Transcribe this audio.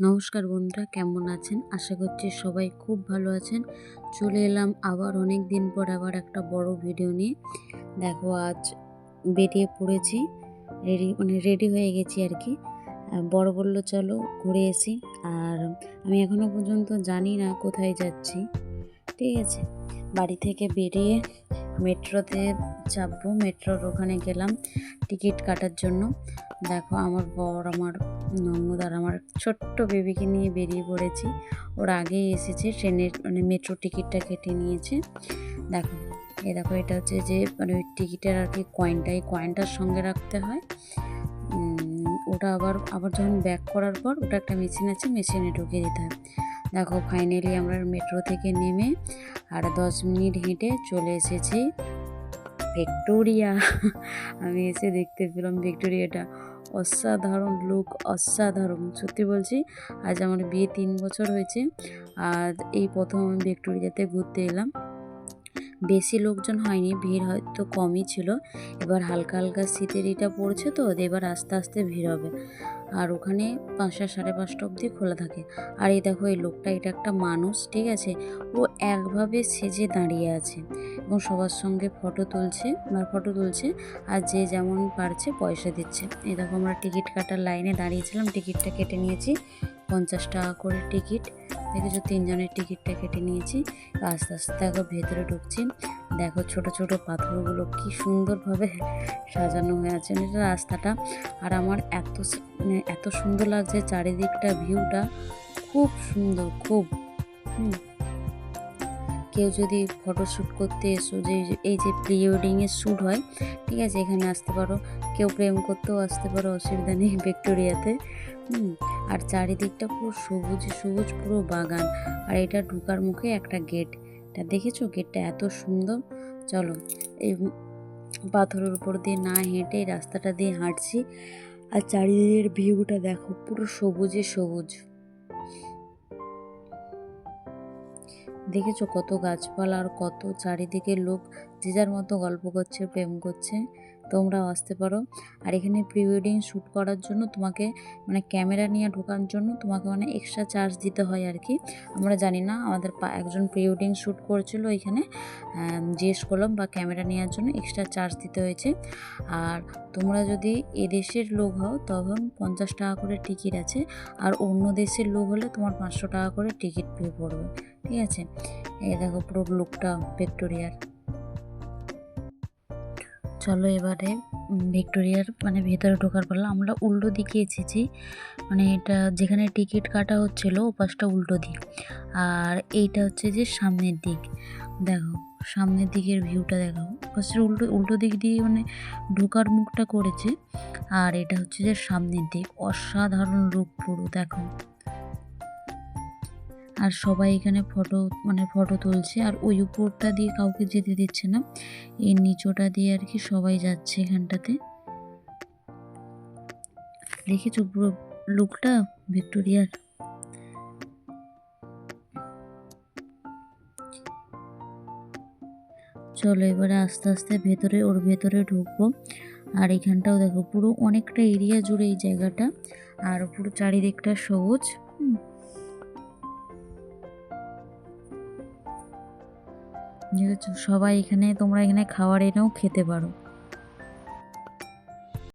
নমস্কার বন্ধুরা, কেমন আছেন? আশা করছি সবাই খুব ভালো আছেন। চলে এলাম আবার অনেক দিন পর আবার একটা বড় ভিডিও নিয়ে। দেখো, আজ বেরিয়ে পড়েছি। রেডি মানে রেডি হয়ে গেছি আর কি। বড় বলল, চলো ঘুরে এসি আর আমি এখনও পর্যন্ত জানি না কোথায় যাচ্ছি। ঠিক আছে। বাড়ি থেকে বেরিয়ে মেট্রোতে চাপবো। মেট্রোর ওখানে গেলাম টিকিট কাটার জন্য। দেখো আমার বর, আমার ননদ আর আমার ছোট্ট বেবিকে নিয়ে বেরিয়ে পড়েছি। ওর আগেই এসেছে, ট্রেনের মানে মেট্রো টিকিটটা কেটে নিয়েছে। দেখো এ দেখো, এটা হচ্ছে যে মানে ওই টিকিটের আর কি কয়েনটা এই কয়েনটার সঙ্গে রাখতে হয়। ওটা আবার আবার যখন ব্যাক করার পর ওটা একটা মেশিন আছে মেশিনে ঢুকিয়ে দিতে হয়। দেখো ফাইনালি আমরা মেট্রো থেকে নেমে আর দশ মিনিট হেঁটে চলে এসেছি ভিক্টোরিয়া। আমি এসে দেখতে পেলাম ভিক্টোরিয়াটা অসাধারণ লুক অসাধারণ। সত্যি বলছি, আজ আমার বিয়ে তিন বছর হয়েছে আর এই প্রথম আমি ভিক্টোরিয়াতে ঘুরতে এলাম। বেশি লোকজন হয়নি, ভিড় হয়তো কমই ছিল। এবার হালকা হালকা শীতের এটা পড়ছে তো এবার আস্তে আস্তে ভিড় হবে। আর ওখানে পাঁচটা সাড়ে পাঁচটা অবধি খোলা থাকে। আর এই দেখো, এই লোকটা এটা একটা মানুষ, ঠিক আছে? ও একভাবে সেজে দাঁড়িয়ে আছে এবং সবার সঙ্গে ফটো তুলছে, বা ফটো তুলছে, আর যে যেমন পারছে পয়সা দিচ্ছে। এই দেখো, আমরা টিকিট কাটার লাইনে দাঁড়িয়েছিলাম, টিকিটটা কেটে নিয়েছি, পঞ্চাশ টাকা করে টিকিট। দেখেছ তিনজনের টিকিটটা কেটে নিয়েছি। আস্তে আস্তে দেখো ভেতরে ঢুকছি। দেখো ছোট ছোট পাথরগুলো কি সুন্দরভাবে সাজানো হয়ে আছে। রাস্তাটা। আর আমার এত মানে এত সুন্দর লাগছে চারিদিকটা, ভিউটা। খুব সুন্দর, খুব। হুম। কেউ যদি ফটো শ্যুট করতে এসো যে, এই যে প্রি ওয়েডিংয়ের শ্যুট হয়, ঠিক আছে, এখানে আসতে পারো। কেউ প্রেম করতেও আসতে পারো, অসুবিধা নেই ভিক্টোরিয়াতে। আর চারিদিকটা পুরো সবুজ সবুজ, পুরো বাগান। আর এটা ঢুকার মুখে একটা গেট এটা দেখেছ? গেটটা এত সুন্দর। চলো, এই পাথরের উপর দিয়ে না হেঁটে রাস্তাটা দিয়ে হাঁটছি। আর চারিদিকের ভিউটা দেখো, পুরো সবুজে সবুজ। দেখেছ কত গাছপালা আর কত চারিদিকে লোক যে যার মতো গল্প করছে প্রেম করছে? তোমরাও আসতে পারো। আর এখানে প্রি ওয়েডিং শ্যুট করার জন্য তোমাকে মানে ক্যামেরা নিয়ে ঢোকার জন্য তোমাকে মানে এক্সট্রা চার্জ দিতে হয় আর কি আমরা জানি না আমাদের একজন প্রি ওয়েডিং শ্যুট করেছিল এখানে আহ, জিজ্ঞেস করলাম বা ক্যামেরা নেওয়ার জন্য এক্সট্রা চার্জ দিতে হয়েছে। আর তোমরা যদি এদেশের লোক হও তখন পঞ্চাশ টাকা করে টিকিট আছে। আর অন্য দেশের লোক হলে তোমার পাঁচশো টাকা করে টিকিট পে পড়বে। ঠিক আছে? এই দেখো পুরো লুকটা ভিক্টোরিয়ার চলো এবারে ভিক্টোরিয়ার মানে ভেতরে ঢোকার পারলাম আমরা উল্টো দিকে এসেছি। মানে এটা যেখানে টিকিট কাটা হচ্ছিল, ও পাশটা উল্টো দিক। আর এইটা হচ্ছে যে সামনের দিক। দেখো, সামনের দিকের ভিউটা দেখো। পাশের উল্টো উল্টো দিক দিয়ে মানে ঢোকার মুখটা করেছে। আর এটা হচ্ছে যে সামনের দিক। অসাধারণ রূপ পুরো, দেখো। আর সবাই এখানে ফটো মানে ফটো তুলছে আর ওই উপরটা দিয়ে কাউকে যেতে দিচ্ছে না। এই নিচোটা দিয়ে আর কি সবাই যাচ্ছে এখানটাতে। দেখেছ পুরো লুকটা ভিক্টোরিয়ার। চলো এবারে আস্তে আস্তে ভেতরে, ওর ভেতরে ঢুকবো। আর এখানটাও দেখো পুরো অনেকটা এরিয়া জুড়ে এই জায়গাটা। আর পুরো চারিদিকটা সবুজ। সবাই এখানে তোমরা এখানে খাবার এনেও খেতে পারো।